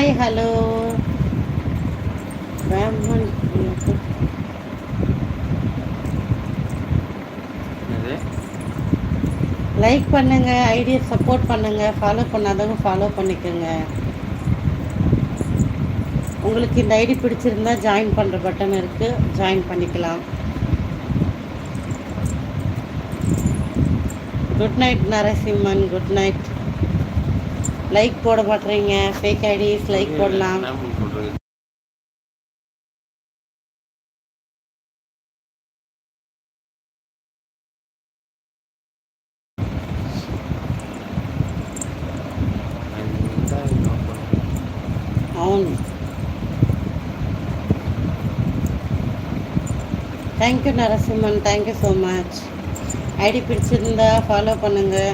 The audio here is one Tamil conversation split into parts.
ஹாய் ஹலோ பிராமன் என்னது? லைக் பண்ணுங்க ஐடியை சப்போர்ட் பண்ணுங்க ஃபாலோ பண்ணாதவங்க ஃபாலோ பண்ணிக்கோங்க. உங்களுக்கு இந்த ஐடி பிடிச்சிருந்தா ஜாயின் பண்ணுற பட்டன் இருக்குது ஜாயின் பண்ணிக்கலாம். Good night Narasimhan good night like போட மாட்டேறீங்க ஃபேக் ஐடிஸ் லைக் போடலாம் என்ன சொல்றது இந்த இன்னும் అవును thank you Narasimhan thank you so much ID பிடிச்சிருந்தா ஃபாலோ பண்ணுங்கள்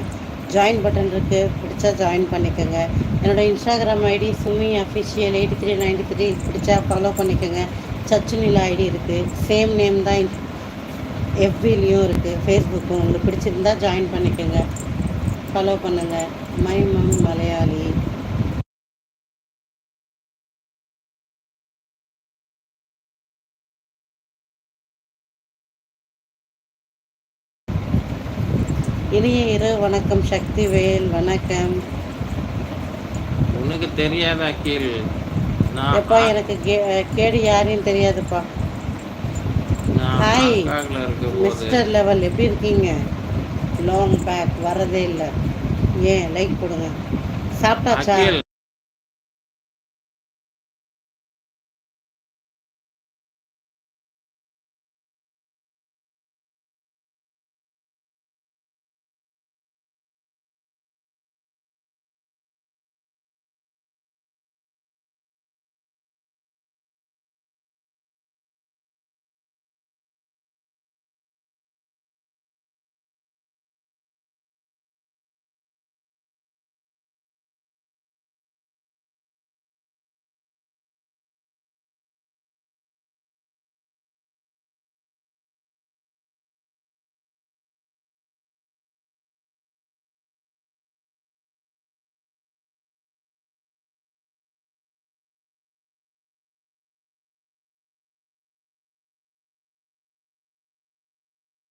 ஜாயின் பட்டன் இருக்குது பிடிச்சா ஜாயின் பண்ணிக்கோங்க. என்னோட Instagram ID Sumi official eighty three ninety three பிடிச்சா ஃபாலோ பண்ணிக்கோங்க. சச்சுனிலா ஐடி இருக்குது சேம் நேம் தான் எஃபிலையும் இருக்குது ஃபேஸ்புக்கும் உங்களுக்கு பிடிச்சிருந்தா ஜாயின் பண்ணிக்கோங்க. ஃபாலோ பண்ணுங்கள் மைமம் மலையாளி இனிய இரவு வணக்கம் சக்திவேல் வணக்கம். உனக்கு தெரியாத நான் எப்பா எனக்கு கேடு யாரையும் தெரியாதுப்பா. ஹாய் மிஸ்டர் லெவல் எப்படி இருக்கீங்க? லாங் பேக் வரதே இல்லை. ஏன் லைக் கொடுங்க. சாப்பிட்டாச்சா?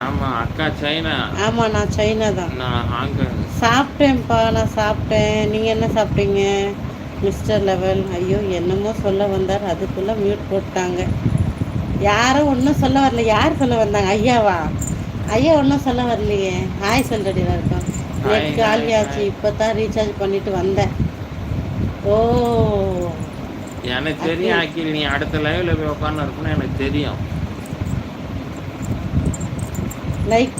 ஆமா அக்கா சைனா. ஆமாம் நான் சைனா தான். நான் ஹாங்காங். சாப்பிட்டேன்ப்பா நான் சாப்பிட்டேன். நீங்கள் என்ன சாப்பிட்டீங்க? Mister level. ஐயோ என்னமோ சொல்ல வந்தார். அதுக்குள்ளே மியூட் போட்டாங்க. யாரும் ஒன்றும் சொல்ல வரல. யார் சொல்ல வந்தாங்க? ஐயாவா? ஐயா ஒன்றும் சொல்ல வரலையே. ஹாய் சொல்றடியில் இருக்கோம் நெட் காலியாச்சு. இப்போ தான் ரீசார்ஜ் பண்ணிட்டு வந்தேன். ஓ. எனக்கு தெரியும் அக்கில் நீ அடுத்த லைவ்ல போய் உட்காந்து இருக்கணும் எனக்கு தெரியும். லைக்